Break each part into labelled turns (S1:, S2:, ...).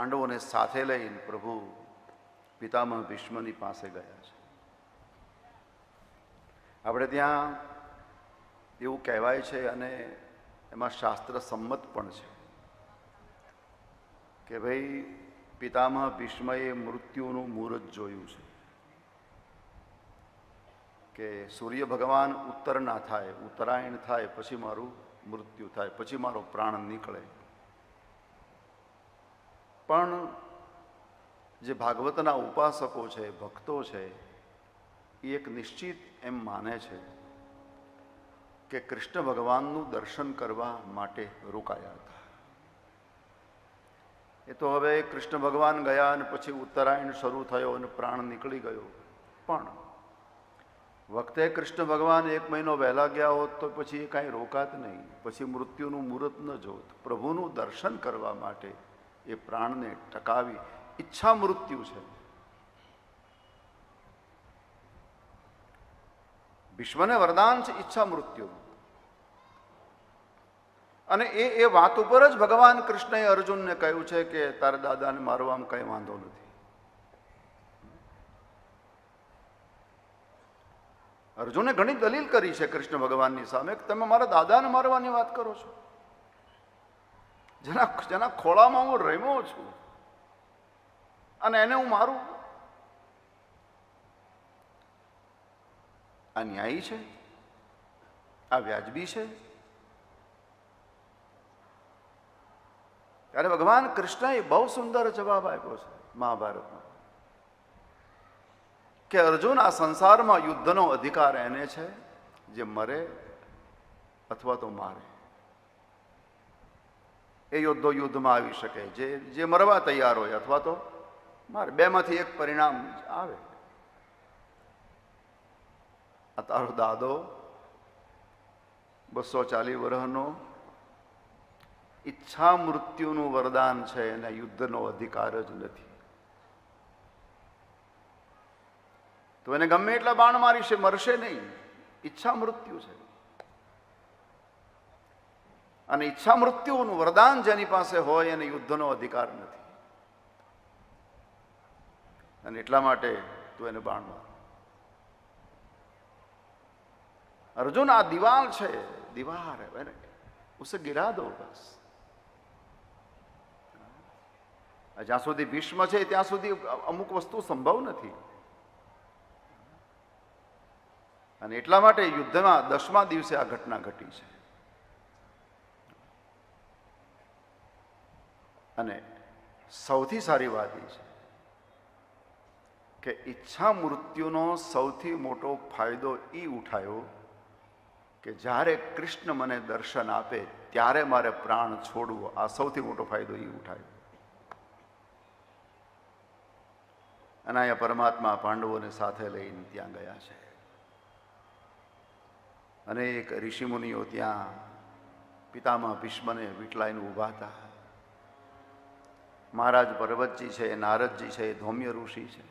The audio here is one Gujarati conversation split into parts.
S1: પાંડવોને સાથે લઈને પ્રભુ પિતામહ ભીષ્મની પાસે ગયા છે. આપણે ત્યાં એવું કહેવાય છે અને એમાં શાસ્ત્ર સંમત પણ છે કે ભાઈ પિતામહ ભીષ્મએ મૃત્યુનું મુહૂર્ત જોયું છે. કે સૂર્ય ભગવાન ઉત્તર ના થાય, ઉત્તરાયણ થાય, પછી મારું મૃત્યુ થાય, પછી મારો પ્રાણ નીકળે. પણ જે ભાગવતના ઉપાસકો છે, ભક્તો છે, એ એક નિશ્ચિત એમ માને છે કે કૃષ્ણ ભગવાનનું દર્શન કરવા માટે રોકાયા હતા. એ તો હવે કૃષ્ણ ભગવાન ગયા અને પછી ઉત્તરાયણ શરૂ થયો અને પ્રાણ નીકળી ગયો. પણ વખતે કૃષ્ણ ભગવાન એક મહિનો વહેલા ગયા હોત તો પછી એ કાંઈ રોકાત નહીં. પછી મૃત્યુનું મુહૂર્ત ન જોત. પ્રભુનું દર્શન કરવા માટે એ પ્રાણને ટકાવી ઈચ્છા મૃત્યુ છે. વિશ્વને વરદાન છે ઈચ્છા મૃત્યુ અને એ એ વાત ઉપર જ ભગવાન કૃષ્ણએ અર્જુનને કહ્યું છે કે તારા દાદાને મારવામાં કંઈ વાંધો નથી. અર્જુને ઘણી દલીલ કરી છે કૃષ્ણ ભગવાનની સામે કે તમે મારા દાદાને મારવાની વાત કરો છો. જેના જેના ખોળામાં હું રમ્યો છું. અને એને હું મારું આ ન્યાયી છે? આ વ્યાજબી છે? ત્યારે ભગવાન કૃષ્ણએ બહુ સુંદર જવાબ આપ્યો છે મહાભારતમાં. કે અર્જુન આ સંસારમાં યુદ્ધનો અધિકાર એને છે, જે મરે અથવા તો મારે. એ યોદ્ધો યુદ્ધમાં આવી શકે. જે જે મરવા તૈયાર હોય અથવા તો મારે બેમાંથી એક પરિણામ આવે. આ તારો દાદો બસો ચાલીસ વર્ષનો ઈચ્છા મૃત્યુનું વરદાન છે એને યુદ્ધનો અધિકાર જ નથી. તો એને ગમે એટલા બાણ મારી છે, મરશે નહીં. ઈચ્છા મૃત્યુ છે. અને ઈચ્છા મૃત્યુનું વરદાન જેની પાસે હોય એને યુદ્ધનો અધિકાર નથી. અને એટલા માટે તું એને બાણ અર્જુન આ દિવાલ છે, દિવાર ઉસે ગિરા દો બસ. જ્યાં સુધી ભીષ્મ છે, ત્યાં સુધી અમુક વસ્તુ સંભવ નથી. અને એટલા માટે યુદ્ધમાં દસમા દિવસે આ ઘટના ઘટી છે. અને સૌથી સારી વાત એ છે કે ઈચ્છા મૃત્યુનો સૌથી મોટો ફાયદો એ ઉઠાયો કે જ્યારે કૃષ્ણ મને દર્શન આપે ત્યારે મારે પ્રાણ છોડવો, આ સૌથી મોટો ફાયદો એ ઉઠાયો. અને અહીંયા પરમાત્મા પાંડવોને સાથે લઈને ત્યાં ગયા છે. અનેક ઋષિમુનિઓ ત્યાં પિતામહ ભીષ્મને વીટલાઈને ઊભા હતા. મહારાજ પર્વતજી છે, નારદજી છે ધૌમ્ય ઋષિ છે.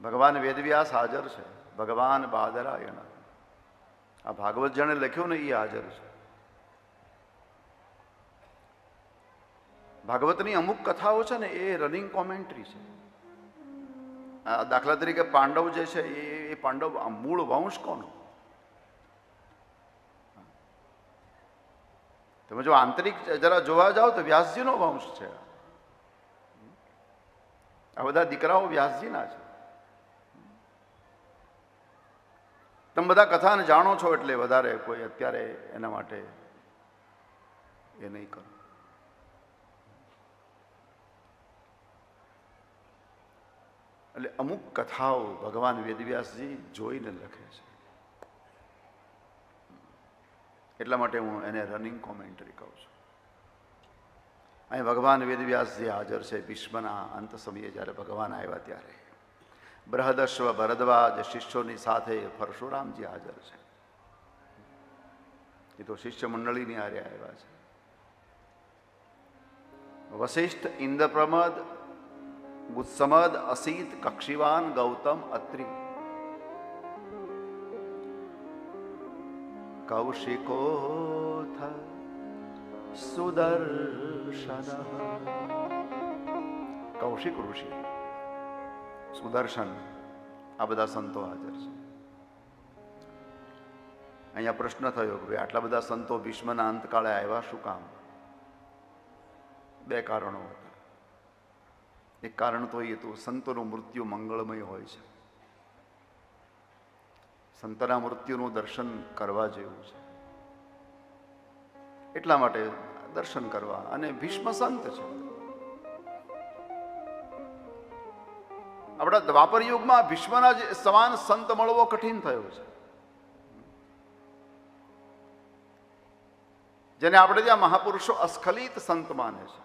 S1: ભગવાન વેદવ્યાસ હાજર છે, ભગવાન બાદરાયણ. આ ભાગવત જેણે લખ્યું ને એ હાજર છે. ભાગવતની અમુક કથાઓ છે ને, એ રનિંગ કોમેન્ટ્રી છે. દાખલા તરીકે પાંડવ જે છે, એ પાંડવ મૂળ વંશ કોનો? તમે જો આંતરિક જરા જોવા જાઓ તો વ્યાસજીનો વંશ છે. આ બધા દીકરાઓ વ્યાસજીના છે. તમે બધા કથાને જાણો છો એટલે વધારે કોઈ અત્યારે એના માટે એ નહીં કરો. એટલે અમુક કથાઓ ભગવાન વેદવ્યાસજી જોઈને લખે છે. એટલા માટે હું એને રનિંગ કોમેન્ટરી કહું છું. અહીં ભગવાન વેદવ્યાસજી હાજર છે ભીષ્મના અંત સમયે જ્યારે ભગવાન આવ્યા ત્યારે. બૃહદશ્વ ભરદ્વાજ શિષ્યોની સાથે પરશુરામજી હાજર છે. એ તો શિષ્ય મંડળીની હારે આવ્યા છે. વશિષ્ઠ ઇન્દ્રપ્રમદ ગુત્સમદ અસિત, કક્ષિવાન, ગૌતમ, અત્રિ કૌશિકોથ સુદર્શન કૌશિક ઋષિ સુદર્શન આ બધા સંતો હાજર છે અહીંયા પ્રશ્ન થયો કે આટલા બધા સંતો ભીષ્મના અંતકાળે આવ્યા શું કામ બે કારણો હતા એક કારણ તો એ હતું સંતોનું મૃત્યુ મંગળમય હોય છે સંતના મૃત્યુનું દર્શન કરવા જેવું છે. એટલા માટે દર્શન કરવા. અને ભીષ્મ સંત છે. આપણા દ્વાપર યુગમાં ભીષ્મના જે સમાન સંત મળવો કઠિન થયો છે. જેને આપણે ત્યાં મહાપુરુષો અસ્ખલિત સંત માને છે.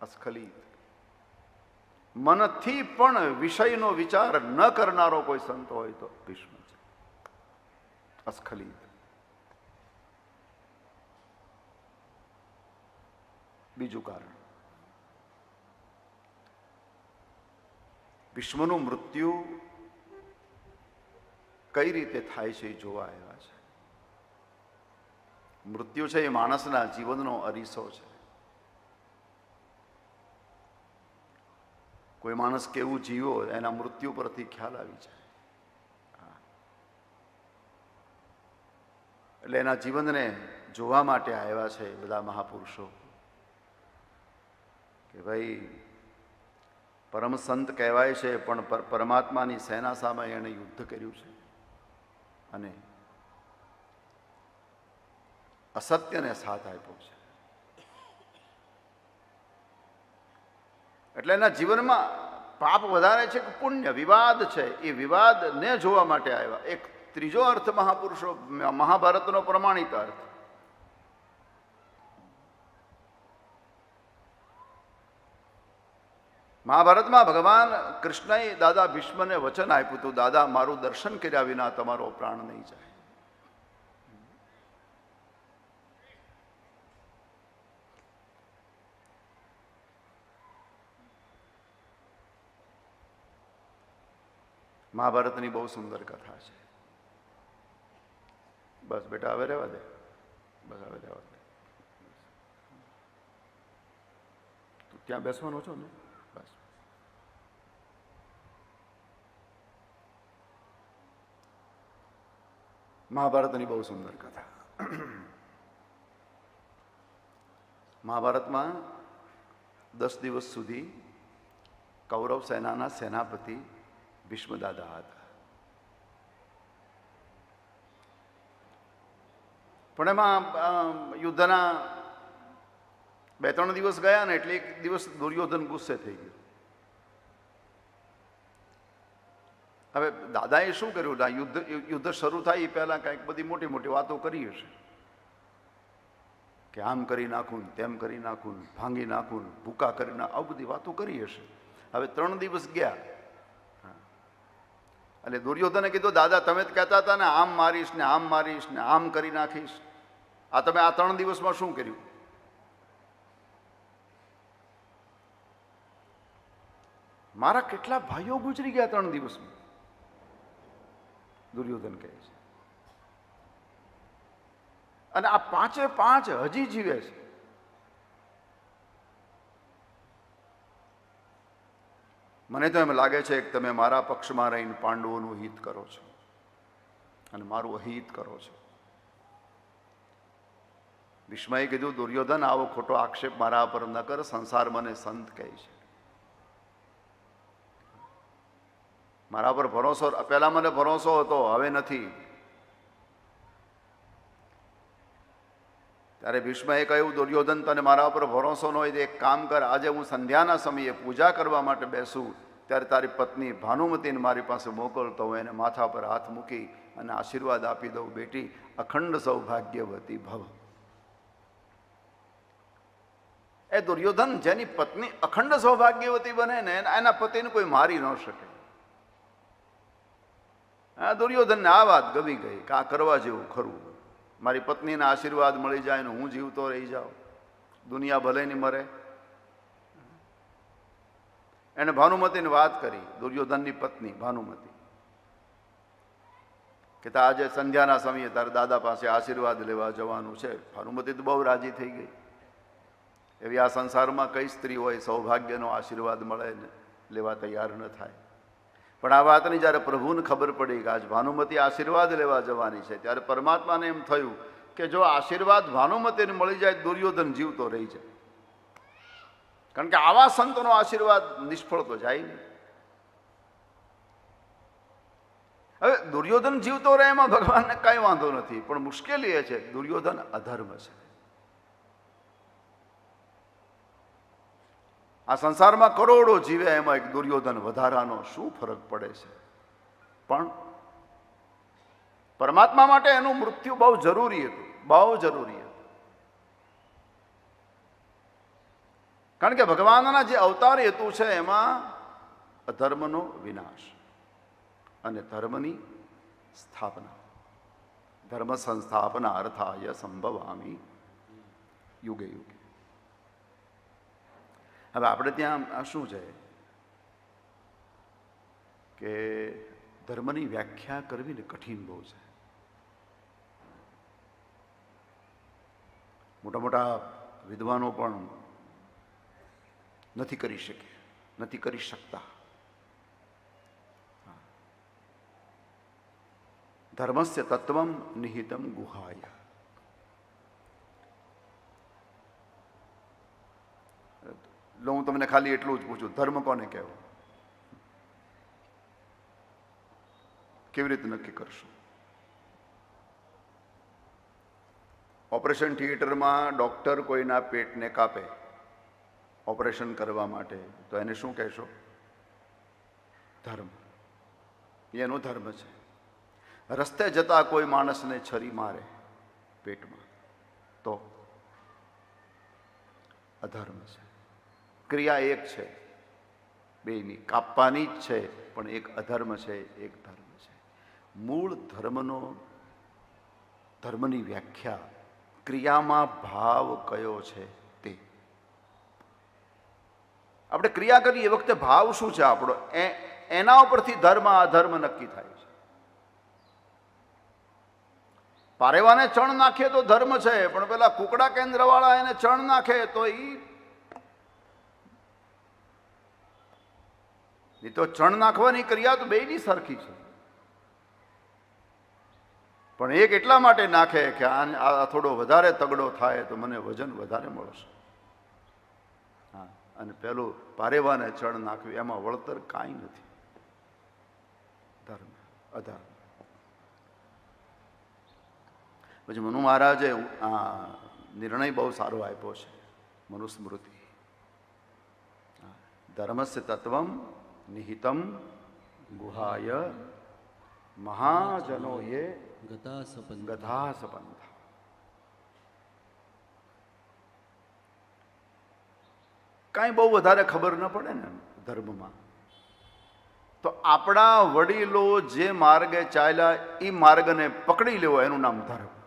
S1: અસ્ખલિત. મનથી પણ વિષયનો વિચાર ન કરનારો કોઈ સંત હોય તો ભીષ્મ. અસ્ખલિત બીજું કારણ. ભીષ્મનું મૃત્યુ કઈ રીતે થાય છે એ જોવા આવ્યા છે. મૃત્યુ છે એ માણસના જીવનનો અરીસો છે. કોઈ માણસ કેવું જીવો એના મૃત્યુ પરથી ખ્યાલ આવી જાય. એટલે એના જીવનને જોવા માટે આવ્યા છે બધા મહાપુરુષો. કે ભાઈ, પરમ સંત કહેવાય છે, પણ પરમાત્માની સેના સામે એણે યુદ્ધ કર્યું છે. અને અસત્યને સાથ આપ્યો છે. એટલે એના જીવનમાં પાપ વધારે છે કે પુણ્ય? વિવાદ છે. એ વિવાદને જોવા માટે આવ્યા. એક ત્રીજો અર્થ મહાપુરુષો, મહાભારતનો પ્રમાણિત અર્થ. મહાભારતમાં ભગવાન કૃષ્ણએ દાદા ભીષ્મને વચન આપ્યું હતું, દાદા, મારું દર્શન કર્યા વિના તમારો પ્રાણ નહીં જાય. મહાભારતની બહુ સુંદર કથા છે. બસ બેટા, હવે રહેવા દે. બસ હવે રહેવા દે. તું ત્યાં બેસવાનો છો ને? બસ. મહાભારતની બહુ સુંદર કથા. મહાભારતમાં દસ દિવસ સુધી કૌરવ સેનાના સેનાપતિ ભીષ્મદાદા હતા. પણ એમાં યુદ્ધના બે ત્રણ દિવસ ગયા ને એટલે એક દિવસ દુર્યોધન ગુસ્સે થઈ ગયો. હવે દાદાએ શું કર્યું? ના, યુદ્ધ યુદ્ધ શરૂ થાય એ પહેલાં કાંઈક બધી મોટી મોટી વાતો કરી હશે. કે આમ કરી નાખું તેમ કરી નાખું ભાંગી નાખું ભૂકા કરી નાખ, આવું બધી વાતો કરી હશે. હવે ત્રણ દિવસ ગયા. એટલે દુર્યોધને કીધું, દાદા, તમે જ કહેતા હતા ને, આમ મારીશ ને, આમ મારીશ ને, આમ કરી નાખીશ. આ તમે આ ત્રણ દિવસમાં શું કર્યું? મારા કેટલા ભાઈઓ ગુજરી ગયા ત્રણ દિવસમાં? દુર્યોધન કહે છે. અને આ પાંચે પાંચ હજી જીવે છે. મને તો એમ લાગે છે કે તમે મારા પક્ષમાં રહીને પાંડવોનું હિત કરો છો. અને મારું અહિત કરો છો. ભીષ્મએ કીધું, દુર્યોધન, આવો ખોટો આક્ષેપ મારા પર ન કર, સંસાર મને સંત કહે છે. મારા પર ભરોસો, પહેલા મને ભરોસો હતો, હવે નથી. ત્યારે ભીષ્મએ કહ્યું, દુર્યોધન, તને મારા ઉપર ભરોસો ન હોય તો એક કામ કર, આજે હું સંધ્યાના સમયે પૂજા કરવા માટે બેસું. ત્યારે તારી પત્ની ભાનુમતીને મારી પાસે મોકલતો હું એને માથા પર હાથ મૂકી અને આશીર્વાદ આપી દઉં, બેટી, અખંડ સૌભાગ્યવતી ભવ. એ દુર્યોધન જેની પત્ની અખંડ સૌભાગ્યવતી બને ને એના પતિને કોઈ મારી ન શકે. આ દુર્યોધનને આ વાત ગમી ગઈ કે આ કરવા જેવું ખરું. મારી પત્નીના આશીર્વાદ મળી જાય ને હું જીવતો રહી જાઉં. દુનિયા ભલે નહીં મરે. એને ભાનુમતીને વાત કરી, દુર્યોધનની પત્ની ભાનુમતી, કે આજે સંધ્યાના સમયે તારે દાદા પાસે આશીર્વાદ લેવા જવાનું છે. ભાનુમતી તો બહુ રાજી થઈ ગઈ. એવી આ સંસારમાં કઈ સ્ત્રી હોય સૌભાગ્યનો આશીર્વાદ મળે ને લેવા તૈયાર ન થાય. પણ આ વાતની જ્યારે પ્રભુને ખબર પડી કે આજ ભાનુમતી આશીર્વાદ લેવા જવાની છે, ત્યારે પરમાત્માને એમ થયું કે જો આશીર્વાદ ભાનુમતીને મળી જાય, દુર્યોધન જીવતો રહી જાય. કારણ કે આવા સંતોનો આશીર્વાદ નિષ્ફળ તો જાય નહીં. હવે દુર્યોધન જીવતો રહે એમાં ભગવાનને કાંઈ વાંધો નથી, પણ મુશ્કેલી એ છે, દુર્યોધન અધર્મ છે. આ સંસારમાં કરોડો જીવે, એમાં એક દુર્યોધન વધારાનો શું ફરક પડે છે? પણ પરમાત્મા માટે એનું મૃત્યુ બહુ જરૂરી હતું, બહુ જરૂરી હતું. કારણ કે ભગવાનના જે અવતાર હેતુ છે, એમાં અધર્મનો વિનાશ અને ધર્મની સ્થાપના. ધર્મ સંસ્થાપના અર્થાય સંભવામી યુગે યુગે. હવે આપણે ત્યાં શું છે? કે ધર્મની વ્યાખ્યા કરવી ને કઠિન બહુ છે. મોટા મોટા વિદ્વાનો પણ નથી કરી શકે, નથી કરી શકતા. ધર્મસ્ય તત્વમ નિહિતમ ગુહાય. લો હું તમને ખાલી એટલું જ પૂછું, ધર્મ કોને કહેવો? કેવી રીતે નક્કી કરશો? ઓપરેશન થિયેટરમાં ડૉક્ટર કોઈના પેટને કાપે ઓપરેશન કરવા માટે, તો એને શું કહેશો? ધર્મ. એનો ધર્મ છે. રસ્તે જતા કોઈ માણસને છરી મારે પેટમાં, તો અધર્મ છે. ક્રિયા એક છે. બેની કાપવાની જ છે, પણ એક અધર્મ છે, એક ધર્મ છે. મૂળ ધર્મનો, ધર્મની વ્યાખ્યા ક્રિયામાં ભાવ કયો છે તે. આપણે ક્રિયા કરીએ એ વખતે ભાવ શું છે આપણો? એના ઉપરથી ધર્મ અધર્મ નક્કી થાય છે. પારેવાને ચણ નાખીએ તો ધર્મ છે, પણ પેલા કુકડા કેન્દ્રવાળા એને ચણ નાખે તો એ એ તો ચણ નાખવાની ક્રિયા તો બેની સરખી છે. પણ એક એટલા માટે નાખે કે આ થોડો વધારે તગડો થાય તો મને વજન વધારે મળશે. હા, અને પેલું પારેવાને ચણ નાખ્યું, એમાં વળતર કાંઈ નથી. ધર્મ અધર્મ. પછી મનુ મહારાજે આ નિર્ણય બહુ સારો આપ્યો છે, મનુસ્મૃતિ. ધર્મસ્ય તત્વમ નિહિતમ ગુહાય મહાજનો એ ગધા સપંથ કાંઈ બહુ વધારે ખબર ન પડે ને ધર્મમાં તો આપણા વડીલો જે માર્ગે ચાલ્યા એ માર્ગને પકડી લેવો એનું નામ ધર્મ